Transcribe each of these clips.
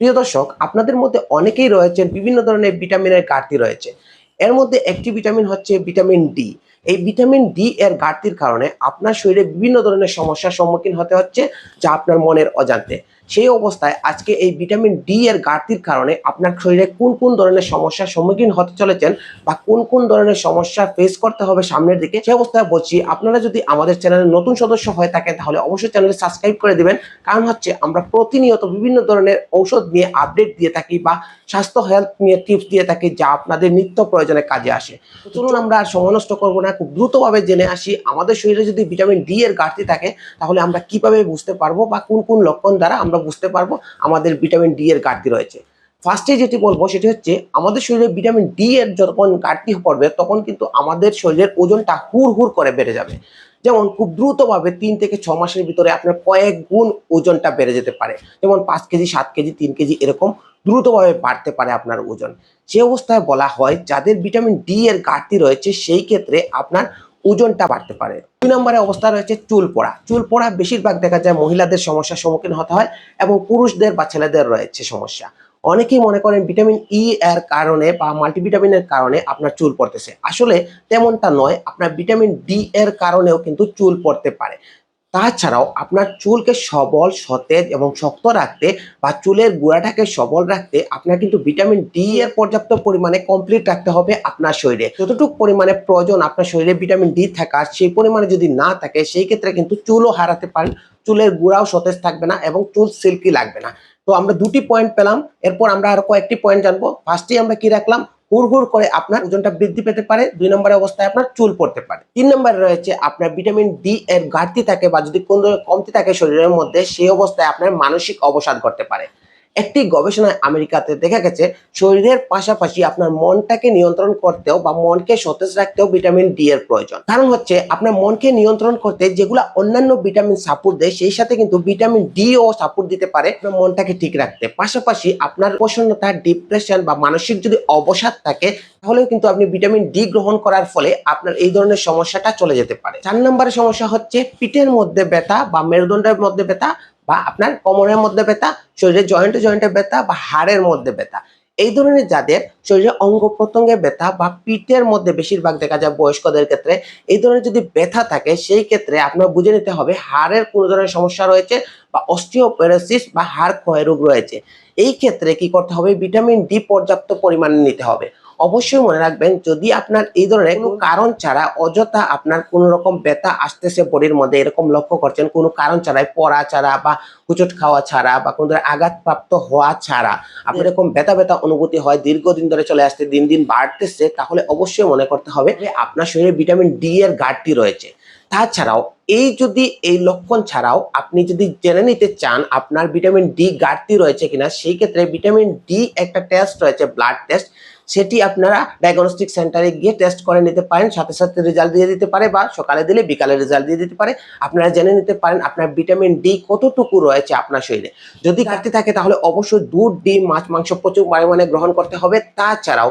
প্রিয় দর্শক, আপনাদের মধ্যে অনেকেই রয়েছেন বিভিন্ন ধরনের ভিটামিনের ঘাটতি রয়েছে। এর মধ্যে একটি ভিটামিন হচ্ছে ভিটামিন ডি। এই ভিটামিন ডি এর ঘাটতির কারণে আপনার শরীরে বিভিন্ন ধরনের সমস্যার সম্মুখীন হতে হচ্ছে যা আপনার মনের অজান্তে। সেই অবস্থায় আজকে এই ভিটামিন ডি এর ঘাটতির কারণে আপনার শরীরে কোন কোন ধরনের সমস্যার সম্মুখীন হতে চলেছেন বা কোন কোন ধরনের সমস্যা ফেস করতে হবে সামনের দিকে সেই অবস্থায় বলছি আপনারা যদি আমাদের চ্যানেলের নতুন সদস্য হয়ে থাকেন তাহলে অবশ্যই চ্যানেলে সাবস্ক্রাইব করে দিবেন। কারণ হচ্ছে আমরা প্রতিনিয়ত বিভিন্ন ধরনের ঔষধ নিয়ে আপডেট দিয়ে থাকি বা স্বাস্থ্য হেলথ নিয়ে টিপস দিয়ে থাকি যা আপনাদের নিত্য প্রয়োজনে কাজে আসে। চলুন আমরা আর সময় নষ্ট করব না। খুব দ্রুতভাবে জেনে আসি, আমাদের শরীরে যদি ভিটামিন ডি এর ঘাটতি থাকে, তাহলে আমরা কীভাবে বুঝতে পারব বা কোন কোন লক্ষণ দ্বারা আমরা বুঝতে পারব আমাদের ভিটামিন ডি এর ঘাটতি রয়েছে। ফার্স্টে যেটি বলব সেটি হচ্ছে, আমাদের শরীরে ভিটামিন ডি এর যখন ঘাটতি পড়বে, তখন কিন্তু আমাদের শরীরের ওজনটা হুড় হুড় করে বেড়ে যাবে। যেমন খুব দ্রুতভাবে তিন থেকে ছ মাসের ভিতরে আপনার কয়েক গুণ ওজনটা বেড়ে যেতে পারে। যেমন পাঁচ কেজি, সাত কেজি, তিন কেজি এরকম দ্রুতভাবে বাড়তে পারে আপনার ওজন। সে অবস্থায় বলা হয়, যাদের ভিটামিন ডি এর ঘাটতি রয়েছে, সেই ক্ষেত্রে আপনার ওজনটা বাড়তে পারে। দুই নম্বরে অবস্থা রয়েছে চুল পড়া। চুল পড়া বেশিরভাগ দেখা যায় মহিলাদের সমস্যার সম্মুখীন হতে হয় এবং পুরুষদের বা ছেলেদের রয়েছে সমস্যা। অনেকেই মনে করেন ভিটামিন ই এর কারণে বা মাল্টিভিটামিনের কারণে আপনার চুল পড়তেছে। আসলে তেমনটা নয়, আপনার ভিটামিন ডি এর কারণেও কিন্তু চুল পড়তে পারে। তাছাড়াও আপনার চুলকে সবল, সতেজ এবং শক্ত রাখতে বা চুলের গোড়াটাকে সবল রাখতে আপনার কিন্তু ভিটামিন ডি এর পর্যাপ্ত পরিমাণে কমপ্লিট রাখতে হবে আপনার শরীরে। যতটুকু পরিমাণে প্রয়োজন আপনার শরীরে ভিটামিন ডি থাকার সেই পরিমাণে যদি না থাকে, সেই ক্ষেত্রে কিন্তু চুলও হারাতে পারেন। চুলের গোড়াও সতেজ থাকবে না এবং চুল সিল্কি লাগবে না। তো আমরা দুটি পয়েন্ট পেলাম, এরপর আমরা আরও কয়েকটি পয়েন্ট জানব। ফার্স্টেই আমরা কি রাখলাম? হুড় করে আপনার ওজনটা বৃদ্ধি পেতে পারে, দুই নম্বরের অবস্থায় আপনার চুল পড়তে পারে। তিন নম্বরে রয়েছে আপনার ভিটামিন ডি এর ঘাটতি থাকে বা যদি কোন কমতি থাকে শরীরের মধ্যে, সেই অবস্থায় আপনার মানসিক অবসাদ করতে পারে। একটি গবেষণায় আমেরিকাতে দেখা গেছে, শরীরের পাশাপাশি আপনার মনটাকে নিয়ন্ত্রণ করতেও বা মনকে সতেজ রাখতেও ভিটামিন ডি এর প্রয়োজন। কারণ হচ্ছে, আপনার মনকে নিয়ন্ত্রণ করতে যেগুলো অন্যান্য ভিটামিন সাপোর্ট দেয়, সেই সাথে কিন্তু ভিটামিন ডি ও সাপোর্ট দিতে পারে আপনার মনটাকে ঠিক রাখতে। পাশাপাশি আপনার প্রসন্নতা ডিপ্রেশন বা মানসিক যদি অবসাদ থাকে, তাহলেও কিন্তু আপনি ভিটামিন ডি গ্রহণ করার ফলে আপনার এই ধরনের সমস্যাটা চলে যেতে পারে। চার নম্বরের সমস্যা হচ্ছে, পিঠের মধ্যে ব্যথা বা মেরুদণ্ডের মধ্যে ব্যথা বা আপনার কোমরের মধ্যে ব্যথা শরীরের জয়েন্টে জয়েন্টে ব্যথা বা হাড়ের মধ্যে ব্যথা। এই ধরনের যাদের শরীরে অঙ্গ প্রত্যঙ্গে ব্যথা বা পিঠের মধ্যে বেশিরভাগ দেখা যায় বয়স্কদের ক্ষেত্রে, এই ধরনের যদি ব্যথা থাকে, সেই ক্ষেত্রে আপনার বুঝে নিতে হবে হাড়ের কোনো ধরনের সমস্যা রয়েছে বা অস্টিওপেরোসিস বা হাড় ক্ষয় রোগ রয়েছে। এই ক্ষেত্রে কি করতে হবে? ভিটামিন ডি পর্যাপ্ত পরিমাণে নিতে হবে। অবশ্যই মনে রাখবেন, যদি আপনার এই ধরনের কোনো কারণ ছাড়া অযথা আপনার কোনো রকম ব্যথা আসতেছে বডির মধ্যে, এরকম লক্ষ্য করছেন কোনো কারণ ছাড়াই, পড়া ছাড়া বা হুচট খাওয়া ছাড়া বা কোনো ধরনের আঘাতপ্রাপ্ত হওয়া ছাড়া আপনার এরকম ব্যথা ব্যথা অনুভূতি হয়, দীর্ঘদিন ধরে চলে আসতে দিন দিন বাড়তেছে, তাহলে অবশ্যই মনে করতে হবে যে আপনার শরীরে ভিটামিন ডি এর ঘাটতি রয়েছে। তাছাড়াও এই যদি এই লক্ষণ ছাড়াও আপনি যদি জেনে নিতে চান আপনার ভিটামিন ডি ঘাটতি রয়েছে কিনা, সেই ক্ষেত্রে ভিটামিন ডি একটা টেস্ট রয়েছে ব্লাড টেস্ট সেটি আপনারা ডায়াগনস্টিক সেন্টারে গিয়ে টেস্ট করে নিতে পারেন, সাথে সাথে রেজাল্ট দিয়ে দিতে পারে বা সকালে দিলে বিকালে রেজাল্ট দিয়ে দিতে পারে। আপনারা জেনে নিতে পারেন আপনার ভিটামিন ডি কতটুকু রয়েছে আপনার শরীরে। যদি ঘাটতি থাকে তাহলে অবশ্যই দুধ, ডিম, মাছ, মাংস প্রচুর পরিমাণে গ্রহণ করতে হবে। তাছাড়াও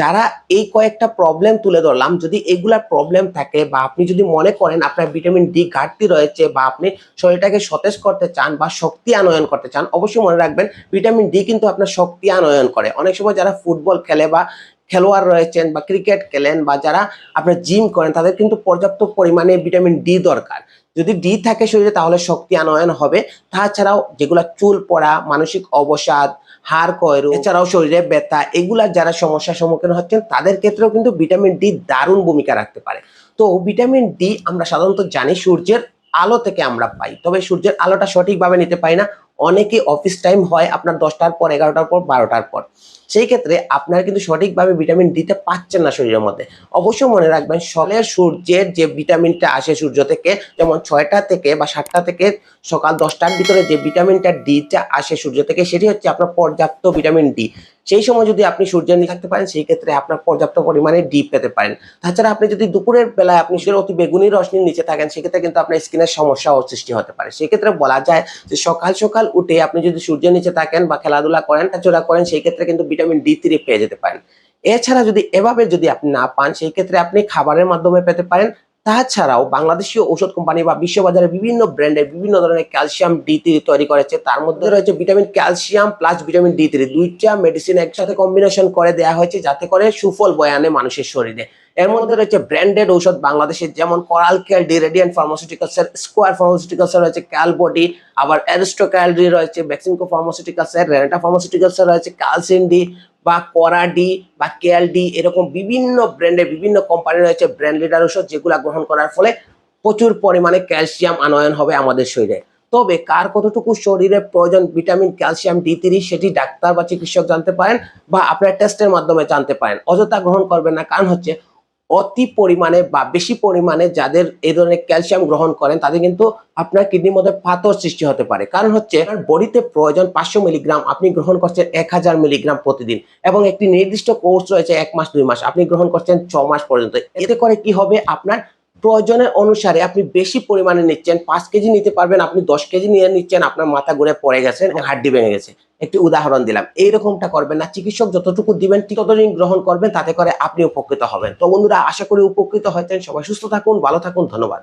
যারা এই কয়েকটা প্রবলেম তুলে ধরলাম, যদি এগুলা প্রবলেম থাকে বা আপনি যদি মনে করেন আপনার ভিটামিন ডি ঘাটতি রয়েছে বা আপনি শরীরটাকে সতেজ করতে চান বা শক্তি আনয়ন করতে চান, অবশ্যই মনে রাখবেন ভিটামিন ডি কিন্তু আপনার শক্তি আনয়ন করে। অনেক সময় যারা ফুটবল খেলে বা খেলোয়াড় রয়েছেন বা ক্রিকেট খেলেন বা যারা আপনার জিম করেন, তাদের কিন্তু পর্যাপ্ত পরিমাণে ভিটামিন ডি দরকার। যদি ডি থাকে শরীরে তাহলে শক্তি আনয়ন হবে। তাছাড়াও যেগুলা চুল পড়া, মানসিক অবসাদ হাড় কয়রো এছাড়াও শরীরে ব্যথা, এগুলা যারা সমস্যার সম্মুখীন হচ্ছেন, তাদের ক্ষেত্রেও কিন্তু ভিটামিন ডি দারুণ ভূমিকা রাখতে পারে। তো ভিটামিন ডি আমরা সাধারণত জানি সূর্যের আলো থেকে আমরা পাই, তবে সূর্যের আলোটা সঠিকভাবে নিতে পাই না। অনেকে অফিস টাইম হয় আপনার দশটার পর, এগারোটার পর, বারোটার পর। সেই ক্ষেত্রে আপনারা কিন্তু সঠিকভাবে ভিটামিন ডিতে পাচ্ছেন না শরীরের মধ্যে। অবশ্যই মনে রাখবেন সকালের সূর্যের যে ভিটামিনটা আসে সূর্য থেকে, যেমন ছয়টা থেকে বা সাতটা থেকে সকাল দশটার ভিতরে যে ভিটামিনটা ডিটা আসে সূর্য থেকে, সেটি হচ্ছে আপনার পর্যাপ্ত ভিটামিন ডি সেই সময় যদি আপনি সূর্যের নিচে থাকতে পারেন, সেই ক্ষেত্রে আপনার পর্যাপ্ত পরিমাণে ডিপ পেতে পারেন। তাছাড়া আপনি যদি দুপুরের বেলায় আপনি সূর্যের অতি বেগুনি রশ্মির নিচে থাকেন, সেক্ষেত্রে কিন্তু আপনার স্কিনের সমস্যাও সৃষ্টি হতে পারে। সেক্ষেত্রে বলা যায় যে সকাল সকাল উঠে আপনি যদি সূর্যের নিচে থাকেন বা খেলাধুলা করেন চোরা করেন, সেই ক্ষেত্রে কিন্তু ভিটামিন ডি থ্রি পেয়ে যেতে পারেন। এছাড়া যদি এভাবে যদি আপনি না পান, সেই ক্ষেত্রে আপনি খাবারের মাধ্যমে পেতে পারেন তাছাড়াও বাংলাদেশীয় ঔষধ কোম্পানি বা বিশ্ববাজারে বিভিন্ন ব্র্যান্ডের বিভিন্ন ধরনের ক্যালসিয়াম ডি থ্রি তৈরি করেছে। তার মধ্যে রয়েছে vitamin calcium plus vitamin D three. দুইটা মেডিসিন একসাথে কম্বিনেশন করে দেওয়া হয়েছে যাতে করে সুফল বয়ে আনে মানুষের শরীরে। এর মধ্যে রয়েছে ব্র্যান্ডেড ঔষধ বাংলাদেশের যেমন Coral Care D Radiant Pharmaceuticals এর স্কোয়ার ফার্মাসিউটিক্যালস এর রয়েছে ক্যালবডি আবার অ্যারিস্টোক্যালডি রয়েছে ভ্যাকসিনকো ফার্মাসিউটিক্যালস এর রেনাটা ফার্মাসিউটিক্যালস এর রয়েছে ক্যালসিন ডি বা করাডি বা কেএলডি এরকম বিভিন্ন ব্র্যান্ডের বিভিন্ন কোম্পানি রয়েছে ব্র্যান্ড লিডার ওষুধ যেগুলো গ্রহণ করার ফলে প্রচুর পরিমাণে ক্যালসিয়াম আনয়ন হবে আমাদের শরীরে। তবে কার কতটুকু শরীরে প্রয়োজন ভিটামিন ক্যালসিয়াম ডি থ্রি সেটি ডাক্তার বা চিকিৎসক জানতে পারেন বা আপনার টেস্টের মাধ্যমে জানতে পারেন। অযথা গ্রহণ করবেন না। কারণ হচ্ছে অতি পরিমাণে বা বেশি পরিমাণে যাদের এই ধরনের ক্যালসিয়াম গ্রহণ করেন, তাদের কিন্তু আপনার কিডনির মধ্যে পাথর সৃষ্টি হতে পারে। কারণ হচ্ছে বডিতে প্রয়োজন পাঁচশো মিলিগ্রাম, আপনি গ্রহণ করছেন এক হাজার মিলিগ্রাম প্রতিদিন এবং একটি নির্দিষ্ট কোর্স রয়েছে এক মাস, দুই মাস, আপনি গ্রহণ করছেন ছ মাস পর্যন্ত। এতে করে কি হবে? আপনার প্রয়োজনের অনুসারে আপনি বেশি পরিমাণে নিচ্ছেন, পাঁচ কেজি নিতে পারবেন, আপনি দশ কেজি নিয়ে নিচ্ছেন, আপনার মাথা ঘুরে পড়ে গেছেন হাড্ডি ভেঙে গেছে। একটি উদাহরণ দিলাম। এই রকমটা করবেন না। চিকিৎসক যতটুকু দিবেন ততদিন গ্রহণ করবেন, তাতে করে আপনি উপকৃত হবেন। তো বন্ধুরা, আশা করি উপকৃত হয়েছেন। সবাই সুস্থ থাকুন, ভালো থাকুন, ধন্যবাদ।